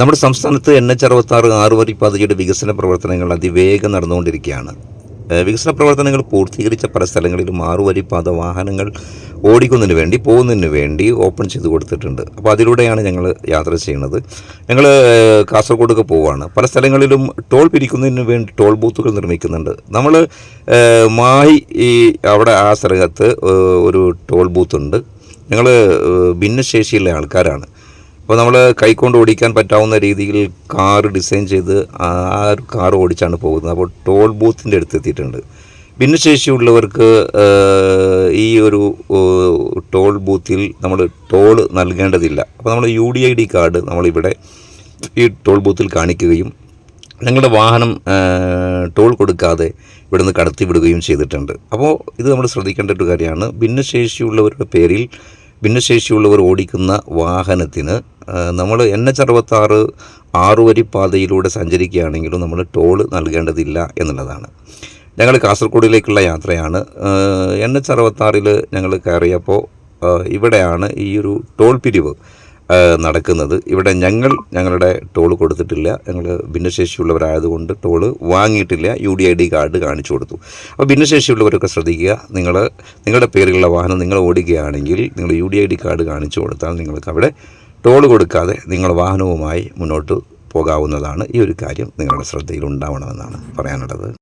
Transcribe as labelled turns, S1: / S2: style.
S1: നമ്മുടെ സംസ്ഥാനത്ത് N H അറുപത്താറ് ആറുവരി പാതയുടെ വികസന പ്രവർത്തനങ്ങൾ അതിവേഗം നടന്നുകൊണ്ടിരിക്കുകയാണ് വികസന പ്രവർത്തനങ്ങൾ പൂർത്തീകരിച്ച പല സ്ഥലങ്ങളിലും പാത വാഹനങ്ങൾ ഓടിക്കുന്നതിന് വേണ്ടി പോകുന്നതിന് വേണ്ടി ഓപ്പൺ ചെയ്ത് കൊടുത്തിട്ടുണ്ട് അപ്പോൾ അതിലൂടെയാണ് ഞങ്ങൾ യാത്ര ചെയ്യുന്നത് ഞങ്ങൾ കാസർഗോഡൊക്കെ പോവുകയാണ് പല സ്ഥലങ്ങളിലും ടോൾ പിരിക്കുന്നതിന് വേണ്ടി ടോൾ ബൂത്തുകൾ നിർമ്മിക്കുന്നുണ്ട് നമ്മൾ മായി ഈ അവിടെ ആ സ്ഥലത്ത് ഒരു ടോൾ ബൂത്തുണ്ട് ഞങ്ങൾ ഭിന്നശേഷിയുള്ള ആൾക്കാരാണ് അപ്പോൾ നമ്മൾ കൈക്കൊണ്ട് ഓടിക്കാൻ പറ്റാവുന്ന രീതിയിൽ കാർ ഡിസൈൻ ചെയ്ത് ആ ഒരു കാർ ഓടിച്ചാണ് പോകുന്നത് അപ്പോൾ ടോൾ ബൂത്തിൻ്റെ അടുത്ത് എത്തിയിട്ടുണ്ട് ഭിന്നശേഷിയുള്ളവർക്ക് ഈ ഒരു ടോൾ ബൂത്തിൽ നമ്മൾ ടോൾ നൽകേണ്ടതില്ല അപ്പോൾ നമ്മൾ U D I D card നമ്മളിവിടെ ഈ ടോൾ ബൂത്തിൽ കാണിക്കുകയും ഞങ്ങളുടെ വാഹനം ടോൾ കൊടുക്കാതെ ഇവിടുന്ന് കടത്തിവിടുകയും ചെയ്തിട്ടുണ്ട് അപ്പോൾ ഇത് നമ്മൾ ശ്രദ്ധിക്കേണ്ട ഒരു കാര്യമാണ് ഭിന്നശേഷിയുള്ളവരുടെ പേരിൽ ഭിന്നശേഷിയുള്ളവർ ഓടിക്കുന്ന വാഹനത്തിന് നമ്മൾ എൻ എച്ച് അറുപത്താറ് ആറുവരി പാതയിലൂടെ സഞ്ചരിക്കുകയാണെങ്കിലും നമ്മൾ ടോള് നൽകേണ്ടതില്ല എന്നുള്ളതാണ് ഞങ്ങൾ കാസർഗോഡിലേക്കുള്ള യാത്രയാണ് എൻ എച്ച് അറുപത്താറിൽ ഞങ്ങൾ കയറിയപ്പോൾ ഇവിടെയാണ് ഈ ഒരു ടോൾ പിരിവ് നടക്കുന്നത് ഇവിടെ ഞങ്ങൾ ഞങ്ങളുടെ ടോൾ കൊടുത്തിട്ടില്ല ഞങ്ങൾ ഭിന്നശേഷിയുള്ളവരായതുകൊണ്ട് ടോൾ വാങ്ങിയിട്ടില്ല U D I D card കാണിച്ചു കൊടുത്തു അപ്പോൾ ഭിന്നശേഷിയുള്ളവരൊക്കെ ശ്രദ്ധിക്കുക നിങ്ങൾ നിങ്ങളുടെ പേരിലുള്ള വാഹനം നിങ്ങൾ ഓടിക്കുകയാണെങ്കിൽ നിങ്ങൾ U D I D card കാണിച്ചു കൊടുത്താൽ നിങ്ങൾക്ക് അവിടെ ടോൾ കൊടുക്കാതെ നിങ്ങൾ വാഹനവുമായി മുന്നോട്ട് പോകാവുന്നതാണ് ഈ ഒരു കാര്യം നിങ്ങളുടെ ശ്രദ്ധയിൽ ഉണ്ടാവണമെന്നാണ് പറയാനുള്ളത്